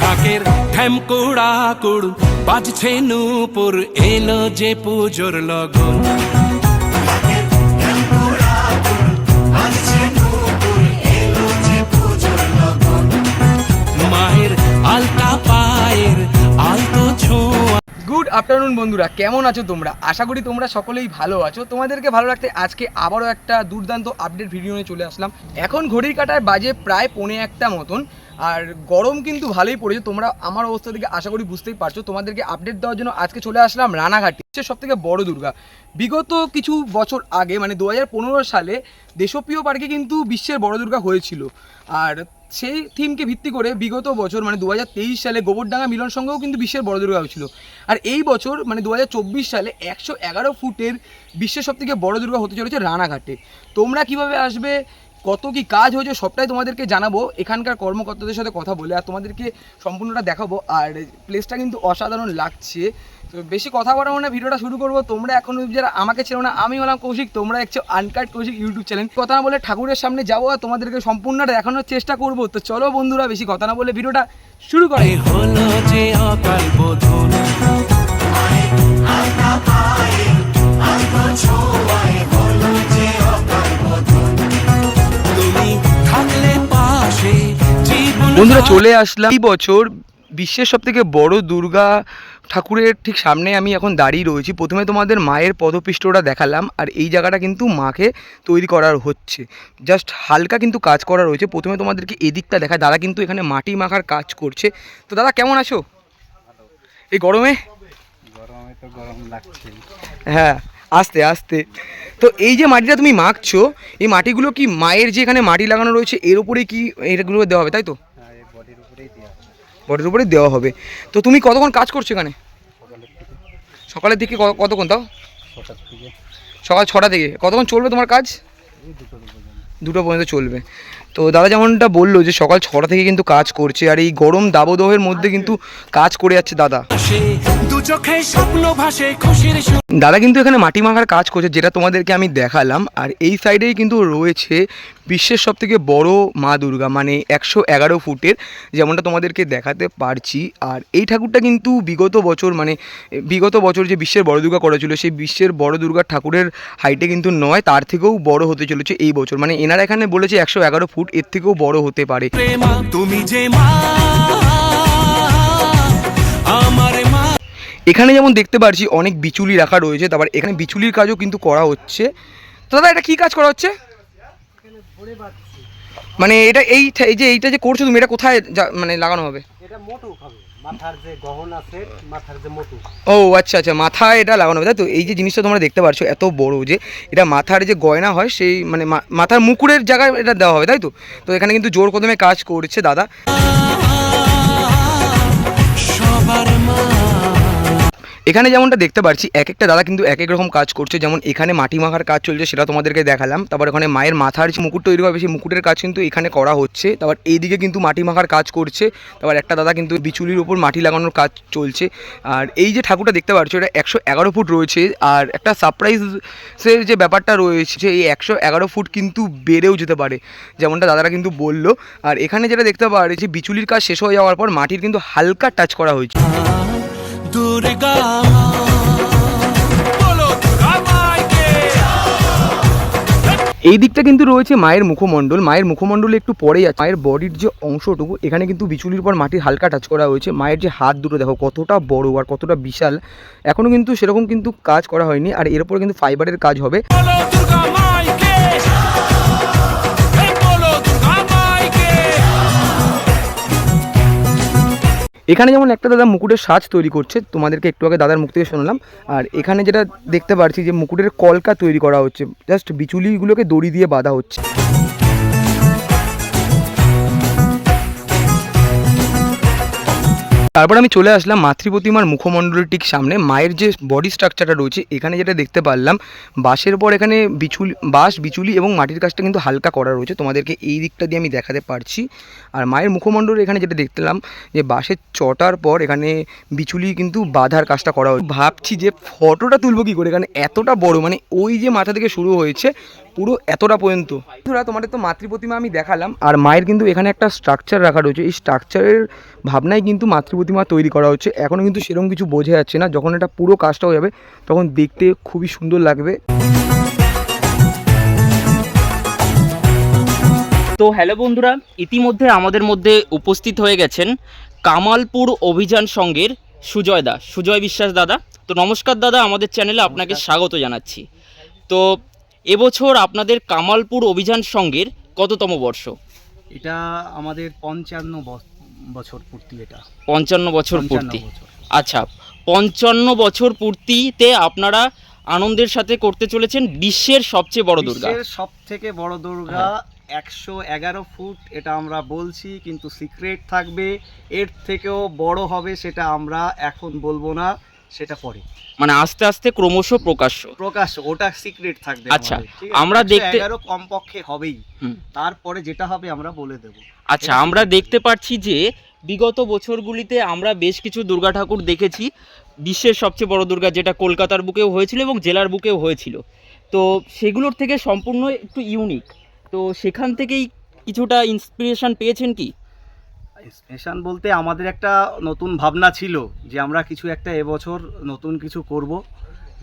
ঢাকের ঠ্যামকুড়া কুড় বাজছে নূপুর এলো যে পুজোর লগন। মায়ের আলতা পায়ের আলতো ছোঁয়া। গুড আফটারনুন বন্ধুরা। কেমন আছো তোমরা? আশা করি তোমরা সকলেই ভালো আছো। তোমাদেরকে ভালো রাখতে আজকে আবারও একটা দুর্দান্ত আপডেট ভিডিও নিয়ে চলে আসলাম। এখন ঘড়ির কাটায় বাজে প্রায় পৌনে একটা মতন। আর গরম কিন্তু ভালোই পড়েছে। তোমরা আমার অবস্থা থেকে আশা করি বুঝতেই পারছ। তোমাদেরকে আপডেট দেওয়ার জন্য আজকে চলে আসলাম রানাঘাটে। সব থেকে বড় দুর্গা। বিগত কিছু বছর আগে মানে দু হাজার পনেরো সালে দেশপ্রিয় পার্কে কিন্তু বিশ্বের বড় দুর্গা হয়েছিল। আর সেই থিমকে ভিত্তি করে বিগত বছর মানে দু হাজার তেইশ সালে গোবরডাঙ্গা মিলন সংঘও কিন্তু বিশ্বের বড় দুর্গা হয়েছিল। আর এই বছর মানে দু হাজার চব্বিশ সালে একশো এগারো ফুটের বিশ্বের সব থেকে বড় দুর্গা হতে চলেছে রানাঘাটে। তোমরা কীভাবে আসবে? কত কি কাজ হয়েছে সবটাই তোমাদেরকে জানাব এখানকার কর্মকর্তাদের সাথে কথা বলে আর তোমাদেরকে সম্পূর্ণটা দেখাবো আর প্লেসটা কিন্তু অসাধারণ লাগছে তো বেশি কথা বলাবো না ভিডিওটা শুরু করব তোমরা এখন যারা আমাকে ছিল না আমি হলাম কৌশিক তোমরা দেখছ আনকাট কৌশিক ইউটিউব চ্যানেল কথা না বলে ঠাকুরের সামনে যাব আর তোমাদেরকে সম্পূর্ণটা দেখানোর চেষ্টা করব তো চলো বন্ধুরা বেশি কথা না বলে ভিডিওটা শুরু করে হলো বন্ধুরা চলে আসলাম। এই বছর বিশ্বের সব থেকে বড় দুর্গা ঠাকুরের ঠিক সামনে আমি এখন দাঁড়িয়ে রয়েছি। প্রথমে তোমাদের মায়ের পদপৃষ্ঠটা দেখালাম আর এই জায়গাটা কিন্তু মাকে তৈরি করার হচ্ছে। জাস্ট হালকা কিন্তু কাজ করা রয়েছে। প্রথমে তোমাদেরকে এদিকটা দেখা দাদা কিন্তু এখানে মাটি মাখার কাজ করছে। তো দাদা, কেমন আছো? এই গরমে? গরমে লাগছে হ্যাঁ আস্তে আস্তে। তো এই যে মাটিটা তুমি মাখছো, এই মাটিগুলো কি মায়ের যে এখানে মাটি লাগানো রয়েছে, এর উপরেই কি এগুলো দেওয়া হবে, তাই তো? বডির উপরেই দেওয়া। বডির উপরে দেওয়া হবে। তো তুমি কতক্ষণ কাজ করছ এখানে? সকালের দিকে। কতক্ষণ তাও? থেকে সকাল ছটা থেকে। কতক্ষণ চলবে তোমার কাজ? দুটো পর্যন্ত। চলবে। তো দাদা যেমনটা বলল যে সকাল ছটা থেকে কিন্তু কাজ করছে আর এই গরম দাবদহের মধ্যে কিন্তু কাজ করে যাচ্ছে দাদা। চোখে স্বপ্ন ভাসে খুশির দাদা কিন্তু এখানে মাটি মাখার কাজ করছে যেটা তোমাদেরকে আমি দেখালাম। আর এই সাইডেই কিন্তু রয়েছে বিশ্বের সব থেকে বড় মা দুর্গা মানে একশো এগারো ফুটের যেমনটা তোমাদেরকে দেখাতে পারছি। আর এই ঠাকুরটা কিন্তু বিগত বছর মানে বিগত বছর যে বিশ্বের বড় দুর্গা করেছিল সেই বিশ্বের বড় দুর্গা ঠাকুরের হাইটে কিন্তু নয় তার থেকেও বড় হতে চলেছে এই বছর। মানে এনারা এখানে বলেছে একশো এগারো ফুট এর থেকেও বড় হতে পারে। তুমি যে মা এখানে যেমন দেখতে পারছি অনেক বিচুলি রাখা রয়েছে তারপর এখানে বিচুলির কাজও কিন্তু করা হচ্ছে। তো দাদা এটা কী কাজ করা হচ্ছে? মানে এটা এই এই যে এইটা যে করছ তুমি এটা কোথায় মানে লাগানো হবে? এটা মোটু হবে। মাথার যে গহন আছে মাথার যে মোটু। ও আচ্ছা আচ্ছা মাথায় এটা লাগানো হবে। তাই তো? এই যে জিনিসটা তোমরা দেখতে পারছ এত বড় যে এটা মাথার যে গয়না হয় সেই মানে মাথার মুকুরের জায়গায় এটা দেওয়া হবে তাই তো? তো এখানে কিন্তু জোর কদমে কাজ করছে দাদা। এখানে যেমনটা দেখতে পাচ্ছি এক একটা দাদা কিন্তু এক এক রকম কাজ করছে। যেমন এখানে মাটি মাখার কাজ চলছে সেটা তোমাদেরকে দেখালাম। তারপর ওখানে মায়ের মাথার যে মুকুট তৈরি হবে, সেই মুকুটের কাজ কিন্তু এখানে করা হচ্ছে। তারপর এইদিকে কিন্তু মাটি মাখার কাজ করছে। তারপর একটা দাদা কিন্তু বিচুলির উপর মাটি লাগানোর কাজ চলছে। আর এই যে ঠাকুরটা দেখতে পাচ্ছ এটা একশো এগারো ফুট রয়েছে। আর একটা সারপ্রাইজের যে ব্যাপারটা রয়েছে এই একশো এগারো ফুট কিন্তু বেড়েও যেতে পারে, যেমনটা দাদারা কিন্তু বলল। আর এখানে যেটা দেখতে পারে যে বিচুলির কাজ শেষ হয়ে যাওয়ার পর মাটির কিন্তু হালকা টাচ করা হয়েছে। দুর্গা। এই দিকটা কিন্তু রয়েছে মায়ের মুখমণ্ডল। মায়ের মুখমণ্ডলে একটু পরেই আছে। মায়ের বডির যে অংশটুকু এখানে কিন্তু বিচুলির পর মাটির হালকা টাচ করা হয়েছে। মায়ের যে হাত দুটো দেখো কতটা বড় আর কতটা বিশাল। এখনও কিন্তু সেরকম কিন্তু কাজ করা হয়নি। আর এরপর কিন্তু ফাইবারের কাজ হবে। এখানে যেমন একটা দাদা মুকুটের সাজ তৈরি করছে, তোমাদেরকে একটু আগে দাদার মুখ থেকে শুনলাম। আর এখানে যেটা দেখতে পারছি যে মুকুটের কলকা তৈরি করা হচ্ছে জাস্ট বিচুলিগুলোকে দড়ি দিয়ে বাঁধা হচ্ছে। তারপর আমি চলে আসলাম মাতৃপ্রতিমার মুখমণ্ডলের ঠিক সামনে। মায়ের যে বডি স্ট্রাকচারটা রয়েছে, এখানে যেটা দেখতে পারলাম, বাঁশের পর এখানে বিচুলি, বাঁশ, বিচুলি এবং মাটির কাজটা কিন্তু হালকা করা রয়েছে। তোমাদেরকে এই দিকটা দিয়ে আমি দেখাতে পারছি। আর মায়ের মুখমণ্ডল এখানে যেটা দেখলাম, যে বাঁশের চটার পর এখানে বিচুলি কিন্তু বাঁধার কাজটা করা হয়েছে। ভাবছি যে ফটোটা তুলবো কী করে? এখানে এতটা বড় মানে ওই যে মাথা থেকে শুরু হয়েছে, পুরো এতটা পর্যন্ত। বন্ধুরা, তোমাদের তো মাতৃ প্রতিমা আমি দেখালাম, আর মায়ের কিন্তু এখানে একটা স্ট্রাকচার রাখা রয়েছে। এই স্ট্রাকচারের ভাবনায় কিন্তু মাতৃ প্রতিমা তৈরি করা হচ্ছে। এখনও কিন্তু সেরকম কিছু বোঝা যাচ্ছে না। যখন এটা পুরো কাজটা হয়ে যাবে, তখন দেখতে খুবই সুন্দর লাগবে। তো হ্যালো বন্ধুরা ইতিমধ্যে আমাদের মধ্যে উপস্থিত হয়ে গেছেন কামালপুর অভিযান সংঘের সুজয় দা সুজয় বিশ্বাস দাদা। তো নমস্কার দাদা আমাদের চ্যানেলে আপনাকে স্বাগত জানাচ্ছি। তো এবছর আপনাদের কামালপুর অভিযান সংঘের কততম বর্ষ? এটা আমাদের পঞ্চান্ন বছর পূর্তি এটা। পঞ্চান্ন বছর পূর্তি। আচ্ছা পঞ্চান্ন বছর পূর্তিতে আপনারা আনন্দের সাথে করতে চলেছেন বিশ্বের সবচেয়ে বড় দুর্গা। সব থেকে বড় দুর্গা একশো এগারো ফুট এটা আমরা বলছি কিন্তু সিক্রেট থাকবে এর থেকেও বড় হবে সেটা আমরা এখন বলব না সেটা পরে। মানে আস্তে আস্তে ক্রমশ প্রকাশ্য। প্রকাশ্য ওটা সিক্রেট থাকবে আচ্ছা? আমরা দেখতে- 111 কমপক্ষে হবেই। তারপরে যেটা হবে আমরা বলে দেব। আচ্ছা আমরা দেখতে পাচ্ছি যে বিগত বছরগুলিতে আমরা বেশ কিছু দুর্গা ঠাকুর দেখেছি। বিশ্বের সবচেয়ে বড় দুর্গা যেটা কলকাতার বুকেও হয়েছিল এবং জেলার বুকেও হয়েছিল। তো সেগুলোর থেকে সম্পূর্ণ একটু ইউনিক তো সেখান থেকেই কিছুটা ইন্সপিরেশন পেয়েছেন কি? স্পেশাল বলতে আমাদের একটা নতুন ভাবনা ছিল যে আমরা কিছু একটা এবছর নতুন কিছু করব।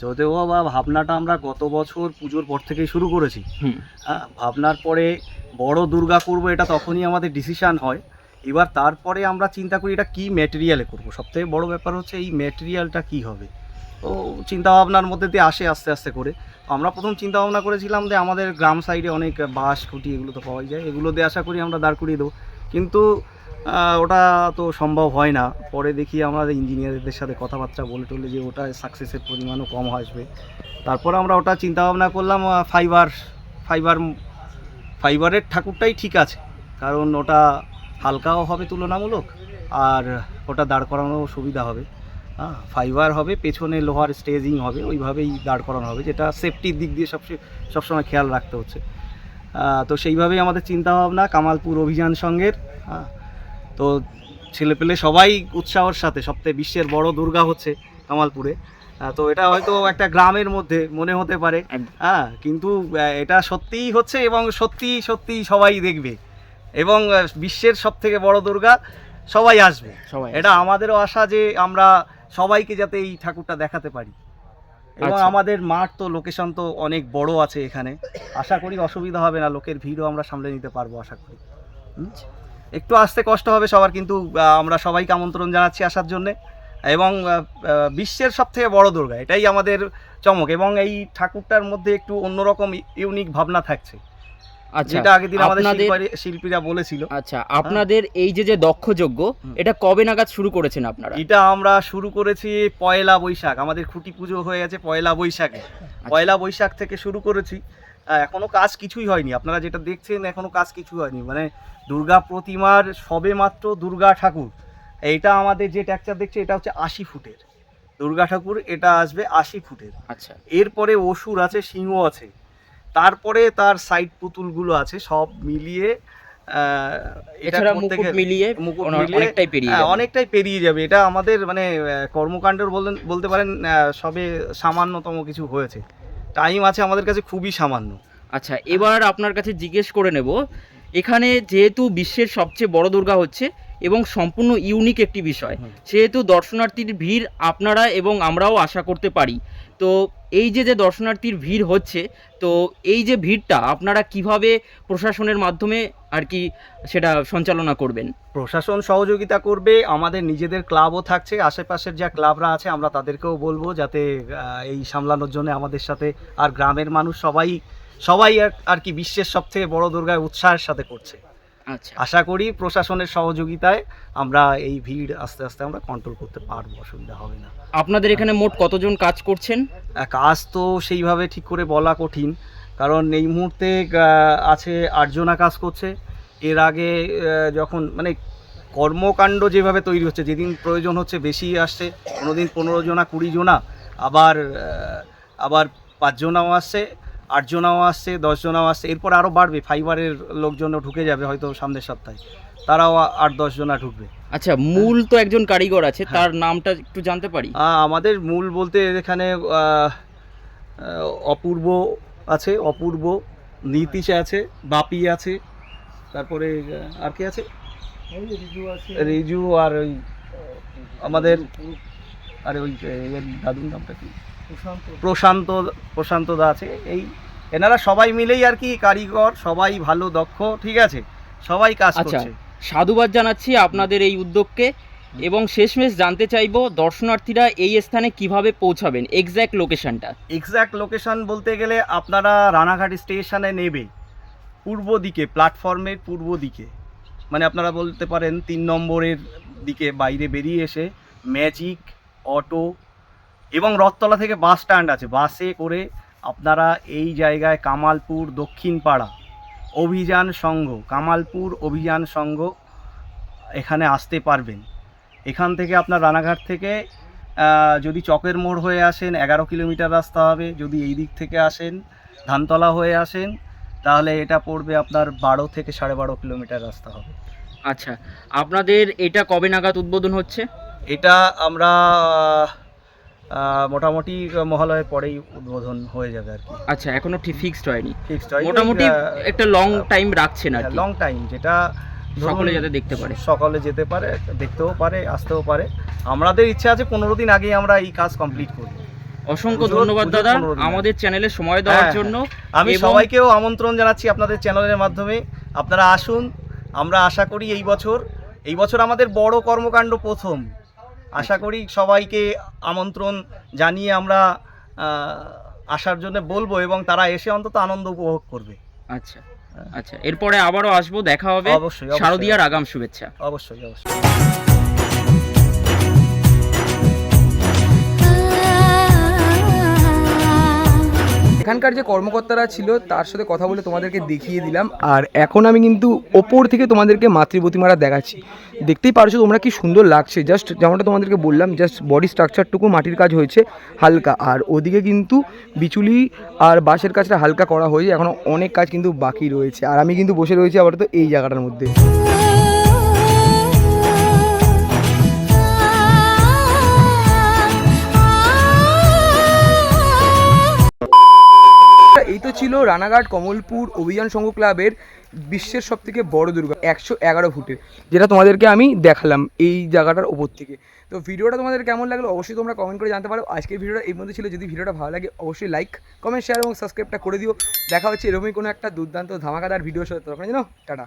যদিও বা ভাবনাটা আমরা গত বছর পুজোর পর থেকেই শুরু করেছি। হ্যাঁ ভাবনার পরে বড় দুর্গা করব এটা তখনই আমাদের ডিসিশান হয়। এবার তারপরে আমরা চিন্তা করি এটা কী ম্যাটেরিয়ালে করব। সবথেকে বড় ব্যাপার হচ্ছে এই ম্যাটেরিয়ালটা কী হবে? তো চিন্তা ভাবনার মধ্যে দিয়ে আসে আস্তে আস্তে করে। আমরা প্রথম চিন্তা ভাবনা করেছিলাম যে আমাদের গ্রাম সাইডে অনেক বাঁশ, খুঁটি এগুলো তো পাওয়া যায়। এগুলো দিয়ে আশা করি আমরা দাঁড় করিয়ে দেবো। কিন্তু ওটা তো সম্ভব হয় না। পরে দেখি আমরা ইঞ্জিনিয়ারদের সাথে কথাবার্তা বলে টলে যে ওটা সাকসেসের পরিমাণও কম আসবে। তারপর আমরা ওটা চিন্তা ভাবনা করলাম ফাইবার ফাইবার ফাইবারের ঠাকুরটাই ঠিক আছে। কারণ ওটা হালকাও হবে তুলনামূলক, আর ওটা দাঁড় করানো সুবিধা হবে। ফাইবার হবে পেছনে লোহার স্টেজিং হবে ওইভাবেই দাঁড় করানো হবে যেটা সেফটির দিক দিয়ে সব সবসময় খেয়াল রাখতে হচ্ছে। তো সেইভাবেই আমাদের চিন্তা ভাবনা কামালপুর অভিযান সঙ্গের হ্যাঁ। তো ছেলেপেলে সবাই উৎসাহর সাথে সবথেকে বিশ্বের বড় দুর্গা হচ্ছে কামালপুরে। তো এটা হয়তো একটা গ্রামের মধ্যে মনে হতে পারে। হ্যাঁ কিন্তু এটা সত্যিই হচ্ছে এবং সত্যি সত্যি সবাই দেখবে। এবং বিশ্বের সব থেকে বড় দুর্গা সবাই আসবে। সবাই এটা আমাদেরও আশা যে আমরা সবাইকে যাতে এই ঠাকুরটা দেখাতে পারি। এবং আচ্ছা। আমাদের মাঠ তো লোকেশন তো অনেক বড় আছে এখানে। আশা করি অসুবিধা হবে না লোকের ভিড়ও আমরা সামলে নিতে পারব আশা করি? একটু আসতে কষ্ট হবে সবার কিন্তু আমরা সবাইকে আমন্ত্রণ জানাচ্ছি আসার জন্যে। এবং বিশ্বের সব থেকে বড় দুর্গা এটাই আমাদের চমক। এবং এই ঠাকুরটার মধ্যে একটু অন্যরকম ইউনিক ভাবনা থাকছে। যেটা আগের দিন আমাদের শিল্পীরা বলেছিল। আচ্ছা আপনাদের এই যে যে দক্ষযজ্ঞ। এটা কবে নাগাদ শুরু করেছেন আপনারা? এটা আমরা শুরু করেছি পয়লা বৈশাখ। আমাদের খুঁটি পুজো হয়ে গেছে পয়লা বৈশাখে। পয়লা বৈশাখ থেকে শুরু করেছি। এখনও কাজ কিছুই হয়নি। আপনারা যেটা দেখছেন এখনও কাজ কিছু হয়নি। মানে দুর্গা প্রতিমার সবে মাত্র দুর্গা ঠাকুর। এইটা আমাদের যে ট্যাকচার দেখছে এটা হচ্ছে আশি ফুটের। দুর্গা ঠাকুর এটা আসবে আশি ফুটের। আচ্ছা। এরপরে অসুর আছে সিংহ আছে। তারপরে তার সাইড পুতুলগুলো আছে সব মিলিয়ে এছাড়া মুকুট মিলিয়ে মুকুট অনেক- মিলিয়ে অনেকটাই পেরিয়ে হ্যাঁ, যাবে। অনেকটাই পেরিয়ে যাবে। এটা আমাদের মানে আহ, কর্মকাণ্ডের বলতে পারেন সবে সামান্যতম কিছু হয়েছে। টাইম আছে আমাদের কাছে খুবই সামান্য। আচ্ছা এবার আপনার কাছে জিজ্ঞেস করে নেব এখানে যেহেতু বিশ্বের সবচেয়ে বড় দুর্গা হচ্ছে এবং সম্পূর্ণ ইউনিক একটি বিষয় সেহেতু দর্শনার্থীর ভিড় আপনারা এবং আমরাও আশা করতে পারি। তো এই যে যে দর্শনার্থীর ভিড় হচ্ছে, তো এই যে ভিড়টা আপনারা কীভাবে প্রশাসনের মাধ্যমে আর কি সেটা সঞ্চালনা করবেন? প্রশাসন সহযোগিতা করবে, আমাদের নিজেদের ক্লাবও থাকছে, আশেপাশের যা ক্লাবরা আছে আমরা তাদেরকেও বলব যাতে এই সামলানোর জন্য আমাদের সাথে আর গ্রামের মানুষ সবাই সবাই আর- কি বিশ্বের সব থেকে বড় দুর্গায় উৎসাহের সাথে করছে। আশা করি প্রশাসনের সহযোগিতায় আমরা এই ভিড় আস্তে আস্তে আমরা কন্ট্রোল করতে পারব অসুবিধা হবে না। আপনাদের এখানে মোট কতজন কাজ করছেন? কাজ তো সেইভাবে ঠিক করে বলা কঠিন কারণ এই মুহূর্তে আছে আটজনা কাজ করছে। এর আগে যখন মানে কর্মকাণ্ড যেভাবে তৈরি হচ্ছে যেদিন প্রয়োজন হচ্ছে বেশি আসছে কোনো দিন পনেরো জনা কুড়ি জনা আবার আবার পাঁচজনাও আসছে আটজনাও আসছে দশজনাও আসছে এরপর আরও বাড়বে ফাইবারের লোকজনও ঢুকে যাবে হয়তো সামনের সপ্তাহে। তারাও আট দশ জনা ঢুকবে। আচ্ছা মূল তো একজন কারিগর আছে তার নামটা একটু জানতে পারি? আমাদের মূল বলতে এখানে অপূর্ব আছে অপূর্ব নীতিশ আছে বাপি আছে তারপরে আর কি আছে? রিজু আর ওই আমাদের আরে ওই দাদুর নামটা কি? প্রশান্ত প্রশান্ত দা আছে। এই এনারা সবাই মিলেই আর কি কারিগর সবাই ভালো দক্ষ ঠিক আছে? সবাই কাজ আচ্ছা করছে। সাধুবাদ জানাচ্ছি আপনাদের এই উদ্যোগকে। এবং শেষমেশ জানতে চাইব দর্শনার্থীরা এই স্থানে কীভাবে পৌঁছাবেন? এক্স্যাক্ট লোকেশনটা এক্স্যাক্ট লোকেশন বলতে গেলে আপনারা রানাঘাট স্টেশনে নেবে। পূর্ব দিকে প্ল্যাটফর্মের পূর্ব দিকে। মানে আপনারা বলতে পারেন তিন নম্বরের দিকে বাইরে বেরিয়ে এসে ম্যাজিক অটো এবং রথতলা থেকে বাস স্ট্যান্ড আছে। বাসে করে আপনারা এই জায়গায় কামালপুর দক্ষিণ পাড়া অভিযান সংঘ কামালপুর অভিযান সংঘ এখানে আসতে পারবেন। এখান থেকে আপনার রানাঘাট থেকে যদি চকের মোড় হয়ে আসেন এগারো কিলোমিটার রাস্তা হবে। যদি এই দিক থেকে আসেন ধানতলা হয়ে আসেন তাহলে এটা পড়বে আপনার বারো থেকে সাড়ে বারো কিলোমিটার রাস্তা হবে। আচ্ছা আপনাদের এটা কবে নাগাদ উদ্বোধন হচ্ছে? এটা আমরা মোটামুটি মহালয়ের পরেই উদ্বোধন হয়ে যাবে আর কি। আচ্ছা এখনও ঠিক ফিক্সড হয়নি। ফিক্সড হয়নি। মোটামুটি একটা লং টাইম রাখছেন আর কি। লং টাইম যেটা সকলে যাতে দেখতে পারে। সকালে যেতে পারে দেখতেও পারে আসতেও পারে। আমাদের ইচ্ছা আছে পনেরো দিন আগেই আমরা এই কাজ কমপ্লিট করব অসংখ্য ধন্যবাদ দাদা। আমাদের চ্যানেলে সময় দেওয়ার হ্যাঁ, জন্য আমি সবাইকেও আমন্ত্রণ জানাচ্ছি আপনাদের চ্যানেলের মাধ্যমে। আপনারা আসুন। আমরা আশা করি এই বছর এই বছর আমাদের বড় কর্মকাণ্ড প্রথম। আশা করি সবাইকে আমন্ত্রণ জানিয়ে আমরা আহ, আসার জন্য বলব এবং তারা এসে অন্তত আনন্দ উপভোগ করবে। আচ্ছা আচ্ছা। এরপরে আবারও আসব দেখা হবে। অবশ্যই, অবশ্যই। শারদিয়ার আগাম শুভেচ্ছা। অবশ্যই অবশ্যই। এখানকার যে কর্মকর্তারা ছিল, তার সাথে কথা বলে তোমাদেরকে দেখিয়ে দিলাম। আর এখন আমি কিন্তু ওপর থেকে তোমাদেরকে মাতৃ প্রতিমারা দেখাচ্ছি। দেখতেই পারছ তোমরা কি সুন্দর লাগছে। জাস্ট যেমনটা তোমাদেরকে বললাম জাস্ট বডি স্ট্রাকচারটুকু মাটির কাজ হয়েছে হালকা। আর ওদিকে কিন্তু বিচুলি আর বাঁশের কাজটা হালকা করা হয়েছে। এখনও অনেক কাজ কিন্তু বাকি রয়েছে। আর আমি কিন্তু বসে রয়েছি আবার তো এই জায়গাটার মধ্যে। ছিল রানাঘাট কমলপুর অভিযান সংঘ ক্লাবের বিশ্বের সব থেকে বড় দুর্গা, একশো এগারো ফুটের, যেটা তোমাদেরকে আমি দেখালাম এই জায়গাটার ওপর থেকে। তো ভিডিওটা তোমাদের কেমন লাগল অবশ্যই তোমরা কমেন্ট করে জানতে পারো। আজকের ভিডিওটা এই মধ্যে ছিল। যদি ভিডিওটা ভালো লাগে অবশ্যই লাইক কমেন্ট শেয়ার এবং সাবস্ক্রাইবটা করে দিও। দেখা হচ্ছে এরকমই কোনো একটা দুর্দান্ত ধামাকাদার ভিডিও সাথে। তখন জানো টাটা।